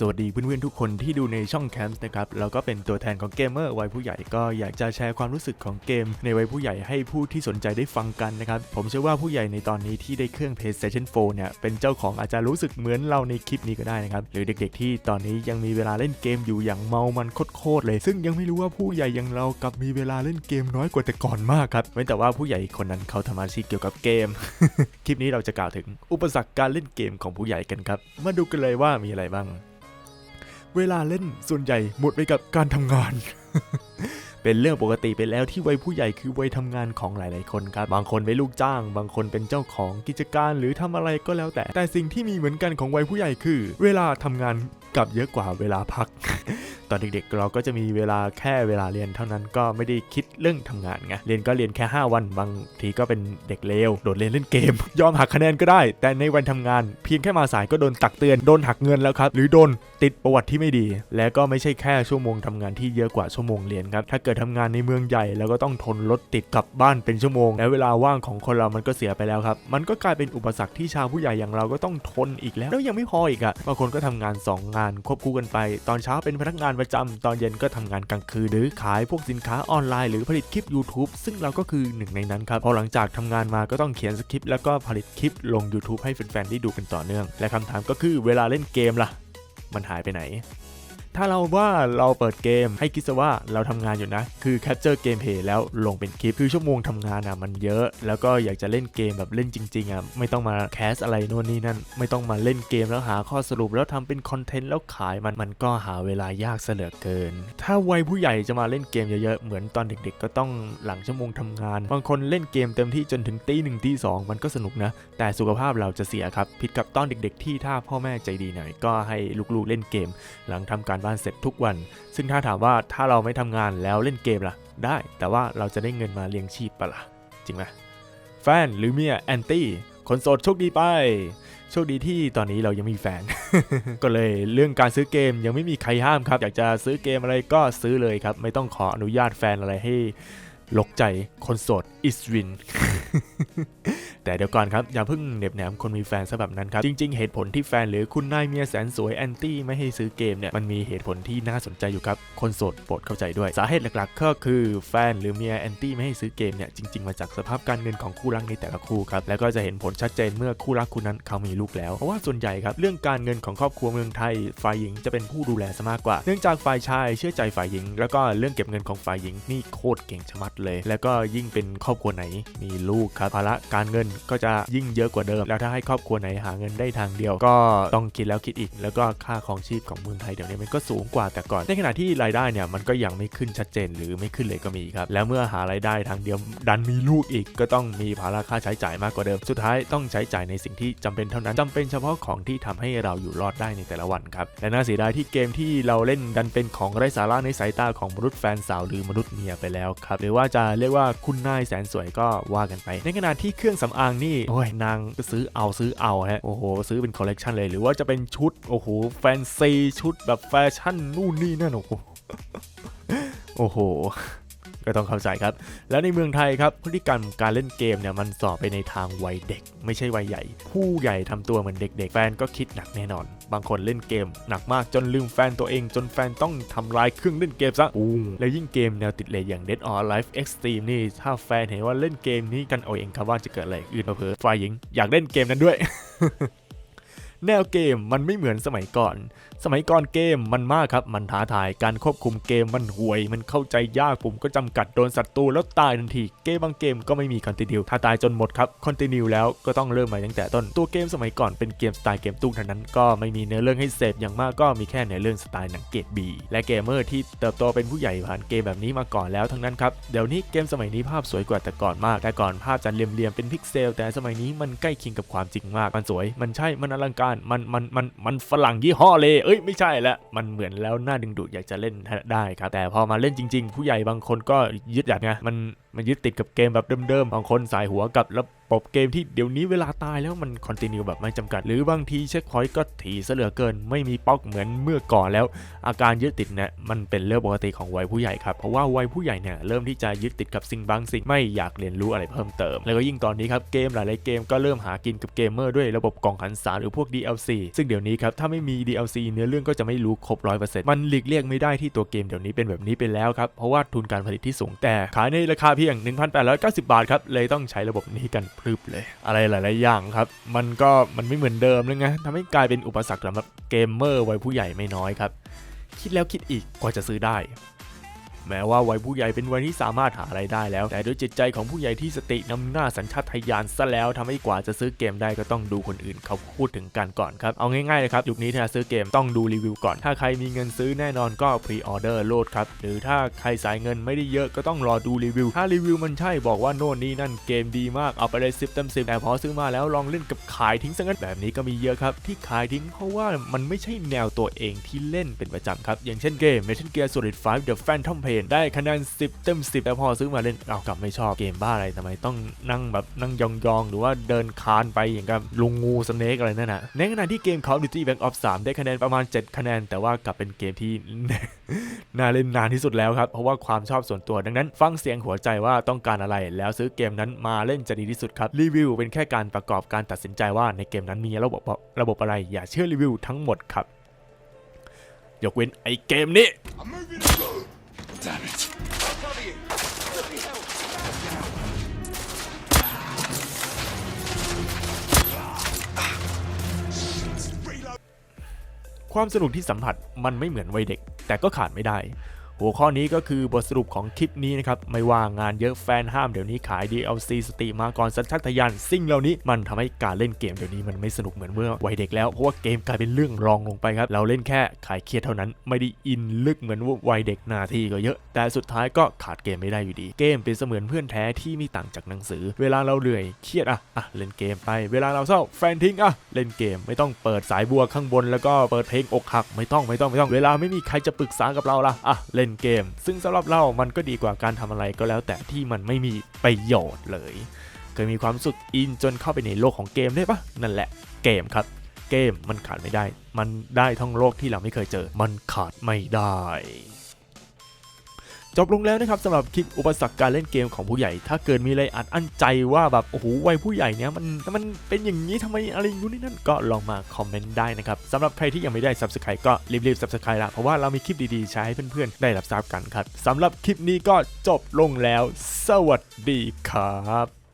สวัสดีเพื่อนๆทุกคนที่ดูในช่องแคมป์นะครับแล้วก็เป็นตัวแทนของเกมเมอร์วัยผู้ใหญ่ก็อยากจะแชร์ความรู้สึกของเกม ในวัยผู้ใหญ่ให้ผู้ที่สนใจได้ฟังกันนะครับ ผมเชื่อว่าผู้ใหญ่ในตอนนี้ที่ได้เครื่อง PlayStation 4 เนี่ยเป็นเจ้าของอาจจะรู้สึกเหมือนเราในคลิปนี้ก็ได้นะครับ หรือเด็กๆที่ตอนนี้ยังมีเวลาเล่นเกมอยู่อย่างเมามันโคตรเลย ซึ่งยังไม่รู้ว่าผู้ใหญ่อย่างเรากับมีเวลาเล่นเกมน้อยกว่าแต่ก่อนมากครับเว้นแต่ว่าผู้ใหญ่คนนั้นเขาทำอาชีพเกี่ยวกับเกม คลิปนี้เราจะกล่าวถึงอุปสรรคการเล่นเกมของผู้ใหญ่กันครับมาดูกันเลยว่ามีอะไรบ้าง เวลาเล่นส่วนใหญ่หมดไปกับการทำงาน เป็นเรื่องปกติไปแล้วที่วัยผู้ใหญ่คือวัยทำงานของหลาย ๆ คนครับ บางคนเป็นลูกจ้าง บางคนเป็นเจ้าของกิจการหรือทำอะไรก็แล้วแต่ แต่สิ่งที่มีเหมือนกันของวัยผู้ใหญ่คือ เวลาทำงานกลับเยอะกว่าเวลาพัก ตอนเด็กๆเราก็จะมีเวลาแค่เวลาเรียนเท่านั้นก็ไม่ได้คิดเรื่องทำงานไงเรียนก็เรียนแค่ 5 วันบางทีก็เป็นเด็กเลวโดดเรียนเล่นเกม ยอมหักคะแนนก็ได้ แต่ในวันทำงานเพียงแค่มาสายก็โดนตักเตือนโดนหักเงินแล้วครับหรือโดนติดประวัติที่ไม่ดี และก็ไม่ใช่แค่ชั่วโมงทำงานที่เยอะกว่าชั่วโมงเรียนครับถ้าเกิดทำงานในเมืองใหญ่แล้วก็ต้องทนรถติดกลับบ้านเป็นชั่วโมง และเวลาว่างของคนเรามันก็เสียไปแล้วครับมันก็กลายเป็นอุปสรรคที่ชาวผู้ใหญ่อย่างเราก็ต้องทนอีกแล้วแล้วยังไม่พออีกอะบางคนก็ทำงานสองงานควบคู่กันไป ตอนเช้าเป็นพนักงานประจำตอนเย็นก็ทำงานกลางคืนหรือขายพวกสินค้าออนไลน์หรือผลิตคลิป YouTube ซึ่งเราก็คือหนึ่งในนั้นครับพอหลังจากทำงานมาก็ต้องเขียนสคริปต์แล้วก็ผลิตคลิปลง YouTube ให้แฟนๆได้ดูกันต่อเนื่อง และคำถามก็คือเวลาเล่นเกมล่ะ มันหายไปไหน ถ้าเราว่าเราเปิดเกมให้คิดซะว่าเราทำงานอยู่นะ คือแคปเจอร์เกมเพย์แล้วลงเป็นคลิป คือชั่วโมงทำงานอะมันเยอะ แล้วก็อยากจะเล่นเกมแบบเล่นจริงๆอะไม่ต้องมาแคสอะไรโน่นนี่นั่น ไม่ต้องมาเล่นเกมแล้วหาข้อสรุปแล้วทำเป็นคอนเทนต์แล้วขายมันมันก็หาเวลายากเสยเหลือเกิน ถ้าวัยผู้ใหญ่จะมาเล่นเกมเยอะๆเหมือนตอนเด็กๆ ก็ต้องหลังชั่วโมงทำงาน บางคนเล่นเกมเต็มที่จนถึงตีหนึ่งตีสองมันก็สนุกนะ แต่สุขภาพเราจะเสียครับผิดกับตอนเด็ก ๆ ที่ถ้าพ่อแม่ใจดีหน่อยก็ให้ลูกๆเล่นเกม หลังทำการบ้านเสร็จทุกวัน ซึ่งถ้าถามว่าถ้าเราไม่ทำงานแล้วเล่นเกมล่ะ ได้ แต่ว่าเราจะได้เงินมาเลี้ยงชีพปะล่ะ จริงไหมแฟนหรือเมียแอนตี้คนโสดโชคดีไป โชคดีที่ตอนนี้เรายังมีแฟน ก็เลยเรื่องการซื้อเกมยังไม่มีใครห้ามครับ อยากจะซื้อเกมอะไรก็ซื้อเลยครับ ไม่ต้องขออนุญาตแฟนอะไรให้ลกใจคนโสดอิสวิน แต่เดี๋ยวก่อนครับ อย่าเพิ่งเหน็บแหนมคนมีแฟนซะแบบนั้นครับ จริง ๆ เหตุผลที่แฟนหรือคุณนายเมียแสนสวยแอนตี้ไม่ให้ซื้อเกมเนี่ยมันมีเหตุผลที่น่าสนใจอยู่ครับ คนโสดโปรดเข้าใจด้วย สาเหตุหลักๆ ก็คือแฟนหรือเมียแอนตี้ไม่ให้ซื้อเกมเนี่ยจริง ๆ มาจากสภาพการเงินของคู่รักในแต่ละคู่ครับแล้วก็จะเห็นผลชัดเจนเมื่อคู่รักคู่นั้นเขามีลูกแล้วเพราะว่าส่วนใหญ่ครับเรื่องการเงินของครอบครัวเมืองไทยฝ่ายหญิงจะเป็นผู้ดูแลซะมากกว่า เนื่องจากฝ่ายชายเชื่อใจฝ่ายหญิง แล้วก็เรื่องเก็บเงินของฝ่ายหญิงนี่โคตรเก่งชะมัดเลย แล้วก็ยิ่งเป็นครอบครัวไหนมีลูกครับภาระการเงินก็จะยิ่งเยอะกว่าเดิม แล้วถ้าให้ครอบครัวไหนหาเงินได้ทางเดียว ก็ต้องคิดแล้วคิดอีก แล้วก็ค่าของชีพของเมืองไทยเดี๋ยวนี้มันก็สูงกว่าแต่ก่อน ในขณะที่รายได้เนี่ยมันก็ยังไม่ขึ้นชัดเจนหรือไม่ขึ้นเลยก็มีครับ แล้วเมื่อหารายได้ทางเดียวดันมีลูกอีก ก็ต้องมีภาระค่าใช้จ่ายมากกว่าเดิม สุดท้ายต้องใช้จ่ายในสิ่งที่จำเป็นเท่านั้นจำเป็นเฉพาะของที่ทำให้เราอยู่รอดได้ในแต่ละวันครับ และน่าเสียดายที่เกมที่เราเล่นดันเป็นของไร้สาระในสายตาของมนุษย์แฟนสาวหรือมนุษย์เมียไปแล้วครับ หรือว่าจะเรียกว่าคุณนายแสนสวยก็ว่ากันไป ในขณะที่เครื่องสำอางนี่โอ้ยนางก็ซื้อเอาซื้อเอาฮะโอ้โห ซื้อเป็นคอลเลกชันเลยหรือว่าจะเป็นชุดโอ้โหแฟนซีชุดแบบแฟชั่นนู่นนี่นั่นโอ้โหโอ้โห ก็ต้องเข้าใจครับ แล้วในเมืองไทยครับพฤติกรรมการเล่นเกมเนี่ยมันสอบไปในทางวัยเด็ก ไม่ใช่วัยใหญ่ ผู้ใหญ่ทำตัวเหมือนเด็ก ๆ แฟนก็คิดหนักแน่นอน บางคนเล่นเกม หนักมากจนลืมแฟนตัวเอง จนแฟนต้องทำลายเครื่องเล่นเกมซะอู้แล้วยิ่งเกมแนวติดเลทอย่าง Dead or Alive Extreme นี่ถ้าแฟนเห็นว่าเล่นเกมนี้กันเอาเองครับว่าจะเกิดอะไรอื่นเผลอๆฝ่ายหญิงอยากเล่นเกมนั้นด้วย แนวเกมมันไม่เหมือนสมัยก่อน สมัยก่อนเกมมันมากครับ มันท้าทายการควบคุมเกมมันห่วย มันเข้าใจยากปุ่มก็จำกัดโดนศัตรูแล้วตายทันที เกมบางเกมก็ไม่มีคอนติเนียถ้าตายจนหมดครับคอนติเนียแล้วก็ต้องเริ่มใหม่ตั้งแต่ต้นตัวเกมสมัยก่อนเป็นเกมสไตล์เกมตุ้งเท่านั้นก็ไม่มีเนื้อเรื่องให้เสพอย่างมากก็มีแค่เนื้อเรื่องสไตล์หนังเกรดบีและเกมเมอร์ที่เติบโตเป็นผู้ใหญ่ผ่านเกมแบบนี้มาก่อนแล้วทั้งนั้นครับเดี๋ยวนี้เกมสมัยนี้ภาพสวยกว่าแต่ก่อนมาก แต่ก่อนภาพจะเหลี่ยมๆเป็นพิกเซล แต่สมัยนี้มันใกล้เคียงกับความจริงมากมันสวย มันใช่มันอลังการมันมันมันมันฝรั่งยี่ห้อเลยเอ้ยไม่ใช่ละมันเหมือนแล้วน่าดึงดูดอยากจะเล่นได้ครับแต่พอมาเล่นจริง ๆ ผู้ใหญ่บางคนก็ยึดอยากไงมันมันยึดติดกับเกมแบบเดิมๆบางคนสายหัวกับแล้ว ปบเกมที่เดี๋ยวนี้เวลาตายแล้วมันคอนติเนียแบบไม่จำกัด หรือบางทีเช็คพอยต์ก็ถี่เหลือเกิน ไม่มีป๊อกเหมือนเมื่อก่อนแล้ว อาการยึดติดเนี่ยมันเป็นเรื่องปกติของวัยผู้ใหญ่ครับ เพราะว่าวัยผู้ใหญ่เนี่ยเริ่มที่จะยึดติดกับสิ่งบางสิ่งไม่อยากเรียนรู้อะไรเพิ่มเติม แล้วก็ยิ่งตอนนี้ครับเกมหลายๆเกมก็เริ่มหากินกับเกมเมอร์ด้วยระบบกล่องหันษารหรือพวก DLC ซึ่งเดี๋ยวนี้ครับถ้าไม่มี DLC เนื้อเรื่องก็จะไม่รู้ครบ100%มันหลีกเลี่ยงไม่ได้ที่ตัวเกมเดี๋ยวนี้เป็นแบบนี้ไปแล้วครับเพราะว่าทุนการผลิตที่สูงแต่ขายในราคาเพียง 1,890 บาทครับเลยต้องใช้ระบบนี้กันพรึบเลย อะไรหลาย ๆ อย่างครับ มันก็มันไม่เหมือนเดิมเลยไงทำให้กลายเป็นอุปสรรคสำหรับเกมเมอร์วัยผู้ใหญ่ไม่น้อยครับ คิดแล้วคิดอีกกว่าจะซื้อได้ แม้ว่าวัยผู้ใหญ่เป็นวัยที่สามารถหาอะไรายได้แล้ว แต่ด้วยจิตใจของผู้ใหญ่ที่สตินำหน้าสัญชาตญาณซะแล้วทำให้กว่าจะซื้อเกมได้ก็ต้องดูคนอื่นเขาพูดถึงกันก่อนครับ เอาง่ายๆเลยครับยุคนี้ถ้าซื้อเกมต้องดูรีวิวก่อน ถ้าใครมีเงินซื้อแน่นอนก็พรีออเดอร์โหลดครับ หรือถ้าใครสายเงินไม่ได้เยอะก็ต้องรอดูรีวิว ถ้ารีวิวมันใช่บอกว่าโน่นนี่นั่นเกมดีมากเอาไปเลย10เต็ม10แต่พอซื้อมาแล้วลองเล่นกับขายทิ้งซะงั้นแบบนี้ก็มีเยอะครับที่ขายทิ้งเพราะว่ามันไม่ใช่แนวตัวเองที่เล่นเป็นประจำครับอย่างเช่นเกม Metal Gear Solid 5 The Phantom Pain ได้คะแนน 10 เต็ม 10 แต่พอซื้อมาเล่นเอากลับไม่ชอบเกมบ้าอะไรทำไมต้องนั่งแบบนั่งยองๆ หรือว่าเดินคานไปอย่างกับลุงงูสเนกอะไรนั่นนะในขณะที่เกม Call of Duty Black Ops 3 ได้คะแนนประมาณ 7 คะแนน แต่ว่ากลับเป็นเกมที่ น่าเล่นนานที่สุดแล้วครับ เพราะว่าความชอบส่วนตัวดังนั้น ฟังเสียงหัวใจว่าต้องการอะไร แล้วซื้อเกมนั้นมาเล่นจะดีที่สุดครับรีวิวเป็นแค่การประกอบการตัดสินใจว่าในเกมนั้นมีระบบระบบอะไรอย่าเชื่อรีวิวทั้งหมดครับยกเว้นไอเกมนี้ Damn it. ความสนุกที่สัมผัสมันไม่เหมือนวัยเด็ก แต่ก็ขาดไม่ได้ หัวข้อนี้ก็คือบทสรุปของคลิปนี้นะครับ ไม่ว่างานเยอะแฟนห้ามเดี๋ยวนี้ขาย DLC สตรีมมาก่อนสัญชาตญาณสิ่งเหล่านี้มันทำให้การเล่นเกมเดี๋ยวนี้มันไม่สนุกเหมือนเมื่อวัยเด็กแล้ว เพราะว่าเกมกลายเป็นเรื่องรองลงไปครับ เราเล่นแค่ขายเครียดเท่านั้น ไม่ได้อินลึกเหมือนวัยเด็กหน้าที่ก็เยอะ แต่สุดท้ายก็ขาดเกมไม่ได้อยู่ดี เกมเป็นเสมือนเพื่อนแท้ที่ไม่ต่างจากหนังสือ เวลาเราเหนื่อยเครียดอะอะเล่นเกมไป เวลาเราเศร้าแฟนทิ้งอะเล่นเกมไม่ต้องเปิดสายบัวข้างบน แล้วก็เปิดเพลงอกหักไม่ต้องไม่ต้องไม่ต้อง เวลาไม่มีใครจะปรึกษากับเราละอะเล่นเกม ซึ่งสำหรับเรามันก็ดีกว่าการทำอะไรก็แล้วแต่ที่มันไม่มีประโยชน์เลย เคยมีความสุขอินจนเข้าไปในโลกของเกมได้ปะนั่นแหละเกมครับ เกมมันขาดไม่ได้ มันได้ทั้งโลกที่เราไม่เคยเจอ มันขาดไม่ได้ จบลงแล้วนะครับสำหรับคลิปอุปสรรคการเล่นเกมของผู้ใหญ่ ถ้าเกิดมีอะไรอัดอั้นใจว่าแบบโอ้โหวัยผู้ใหญ่เนี้ยมันมันเป็นอย่างนี้ทำไมอะไรอย่างนู้นนี่นั่นก็ลองมาคอมเมนต์ได้นะครับสำหรับใครที่ยังไม่ได้ subscribe ก็รีบๆ subscribe ละเพราะว่าเรามีคลิปดีๆใช้ให้เพื่อนๆได้รับทราบกันครับสำหรับคลิปนี้ก็จบลงแล้ว สวัสดีครับ